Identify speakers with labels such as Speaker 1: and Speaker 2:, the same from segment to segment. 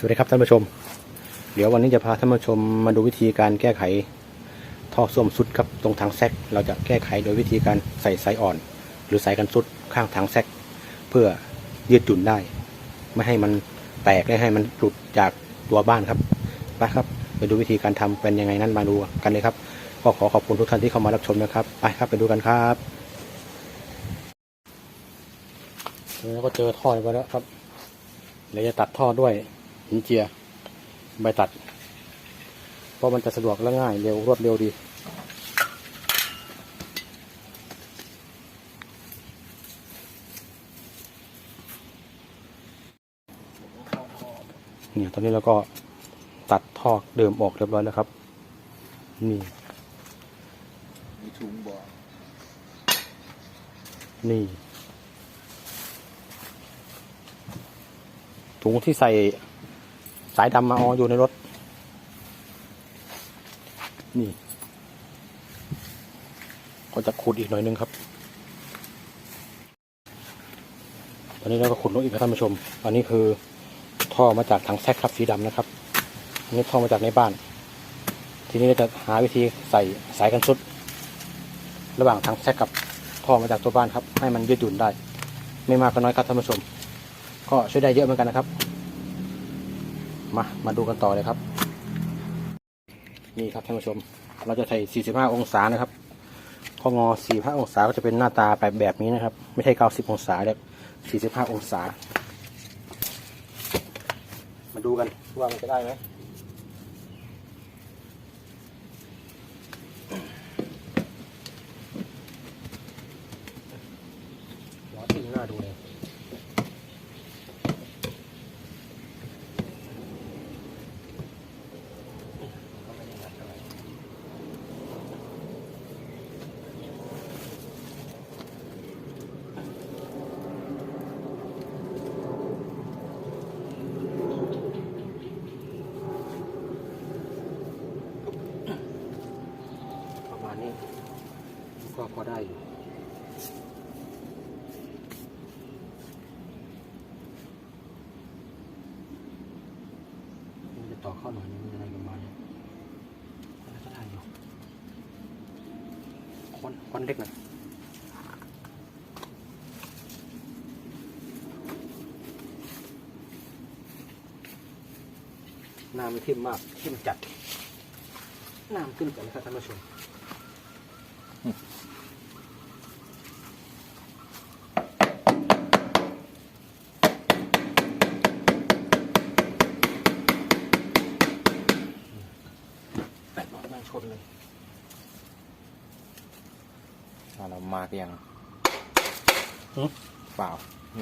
Speaker 1: สวัสดีครับท่านผู้ชม เดี๋ยววันนี้จะพาท่านผู้ชมมาดูวิธีการแก้ไขท่อส้วมสุดครับตรงทางแซกเราจะแก้ไขโดยวิธีการใส่สายอ่อน หรือสายกันสุดข้างทางแซกเพื่อยืดหยุ่นได้ ไม่ให้มันแตกและให้มันหลุดจากตัวบ้านครับไปครับ ไปดูวิธีการทำเป็นยังไงนั้นมาดูกันเลยครับก็ขอขอบคุณทุกท่านที่เข้ามารับชมนะครับไปครับไปดูกันครับแล้วก็เจอท่อไปแล้วครับเดี๋ยวจะตัดท่อด้วย หินเจีย ใบตัด เพราะมันจะสะดวกและง่ายเร็วรวดเร็วดีเนี่ยตอนนี้เราก็ตัดท่อเดิมออกเรียบร้อยแล้วครับ นี่
Speaker 2: มีถุงบ่อ
Speaker 1: นี่ถุงที่ใส่ สายดำมาอออยู่ในรถ นี่ ก็จะขุดอีกหน่อยนึงครับ ตอนนี้เราก็ขุดลงอีกครับท่านผู้ชม อันนี้คือท่อมาจากถังแซกครับสีดำนะครับ อันนี้ท่อมาจากในบ้าน ทีนี้เราจะหาวิธีใส่สายกันสุด ระหว่างถังแซกกับท่อมาจากตัวบ้านครับ ให้มันยืดหยุ่นได้ ไม่มากก็น้อยครับท่านผู้ชม ก็ช่วยได้เยอะเหมือนกันนะครับ มา มาดูกันต่อเลยครับ นี่ครับท่านผู้ชม เราจะใส่ 45 องศานะครับ ข้องอ 45 องศาก็จะเป็นหน้าตาแบบแบบนี้นะครับ ไม่ใช่ 90 องศาแบบ45 องศา มาดูกันว่ามันจะได้ไหมล้อติ่งหน้าดูเลย ก็ไม่ได้หนักเท่าไหร่ประมาณนี้ ก็พอได้อยู่จะต่อเข้าหน่อยนึงอะไรประมาณนี้แล้วก็ได้อยู่ควนควนเล็กหน่อยน้ำไม่ทิ่มมากทิ่มจัดน้ำขึ้นก่อนนะครับท่านผู้ชมแปดร้อยแม่งชนเลย
Speaker 2: อ่า เรามาเพียง
Speaker 1: หือ
Speaker 2: เปล่า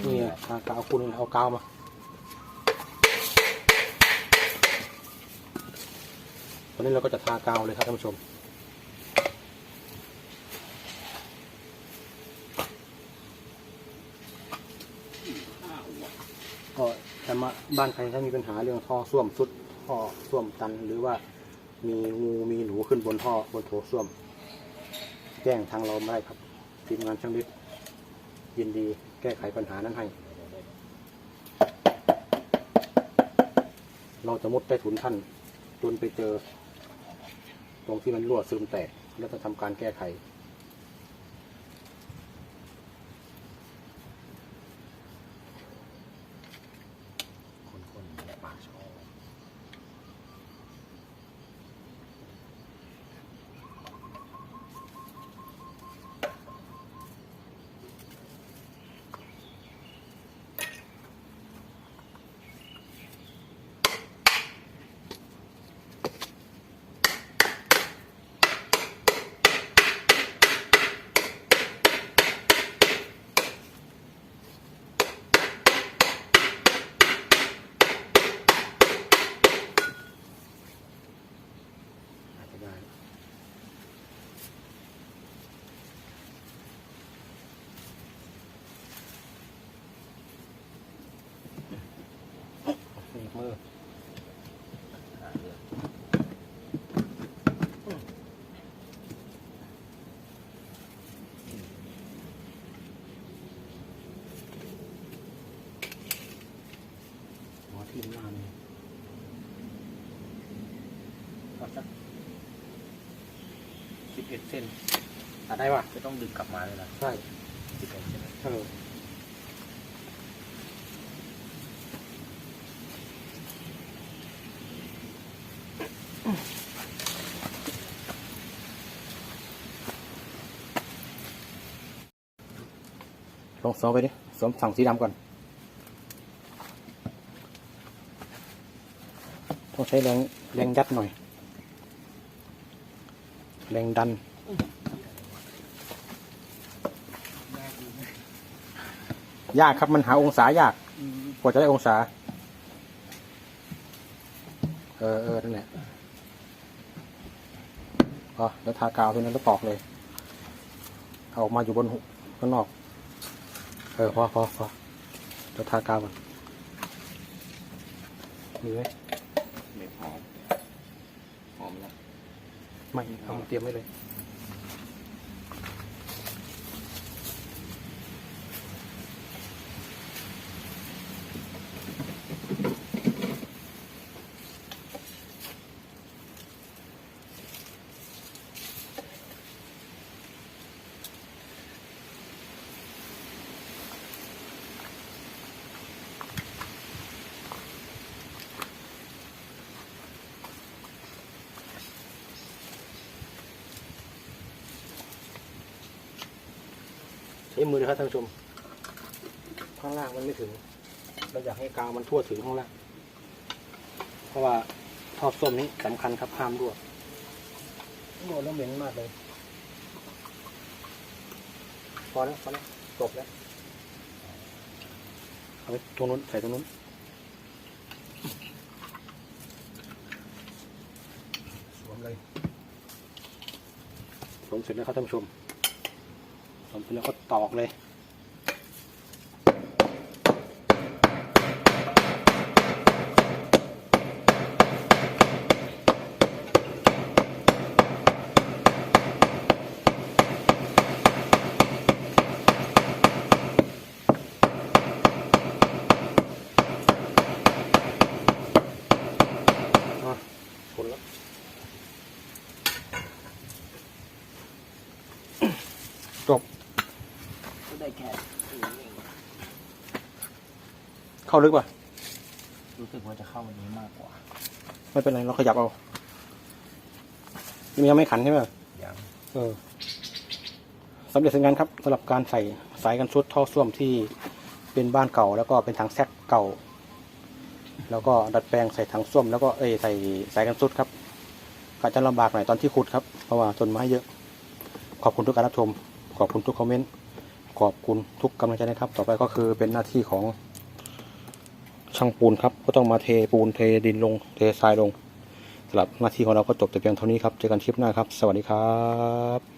Speaker 1: นี่ไงทางกาวคุณเอากาวมาตอนนี้เราก็จะทากาวเลยครับท่านผู้ชม ก็แต่มาบ้านใครถ้ามีปัญหาเรื่องท่อส้วมสุดท่อส้วมตัน หรือว่ามีงูมีหนูขึ้นบนท่อบนโถส้วม แจ้งทางเราไม่ได้ครับ ทีมงานช่างดิบยินดีแก้ไขปัญหานั้นให้ เราจะมุดใต้ถุนท่าน จนไปเจอ ตรงที่มันรั่วซึมแตก แล้วจะทำการแก้ไข
Speaker 2: อหเมอ
Speaker 1: ทีมงาเนี่ยก็สักสิบเอ็ดเส้นตัได้ป่ะ
Speaker 2: จะต้องดึงกลับมาเลยนะ
Speaker 1: ใช่
Speaker 2: สิบเอ็ดเส้น
Speaker 1: เอ ลองสวมไปดิสวมสั่งสีดำก่อน ต้องใช้แรงแรงยัดหน่อย แรงดันยากครับมันหาองศายากกว่าจะได้องศา เออเออนั่นแหละ พอแล้วทากาวตัวนั้นแล้วตอกเลยเอาออกมาอยู่บนหุข้างนอก เออพอพอพอเดี๋ยวทากาวก่อนมีไหม
Speaker 2: เม็ดหอมหอมแล้ว
Speaker 1: ไม่เอามาเตรียมไว้เลย ช้มือเลยครับท่านผู้ชม ข้างล่างมันไม่ถึง เราอยากให้กาวมันทั่วถึงข้างล่าง เพราะว่าทอดส้มนี้สำคัญครับห้ามรั่วรั่วแล้วเหม็นมากเลย พอแล้วพอแล้วจบแล้วเอาไปตรงนู้นใส่ตรงนู้นสวมเลยสวมเสร็จแล้วครับท่านผู้ชมสว มเสร็จแล้วก็ตอกเลยจบ เข้าลึกป่ะ
Speaker 2: รู้สึกว่าจะเข้าวันนี้มากกว่า
Speaker 1: ไม่เป็นไร เราขยับเอายังไม่ขันใช่ไหม
Speaker 2: อย่าง
Speaker 1: เออสำเร็จสัญญานครับสำหรับการใส่สายกันชุดท่อส้วมที่เป็นบ้านเก่า แล้วก็เป็นถังแซกเก่า แล้วก็ดัดแปลงใส่ถังส้วมแล้วก็เอ้ยใส่สายกันชุดครับอาจจะลำบากหน่อยตอนที่ขุดครับเพราะว่าต้นไม้เยอะ ขอบคุณทุกการรับชม ขอบคุณทุกคอมเมนต์ ขอบคุณทุกกำลังใจนะครับ ต่อไปก็คือเป็นหน้าที่ของช่างปูนครับ ก็ต้องมาเทปูนเทดินลง เททรายลงสำหรับหน้าที่ของเราก็จบแต่เพียงเท่านี้ครับ เจอกันคลิปหน้าครับ สวัสดีครับ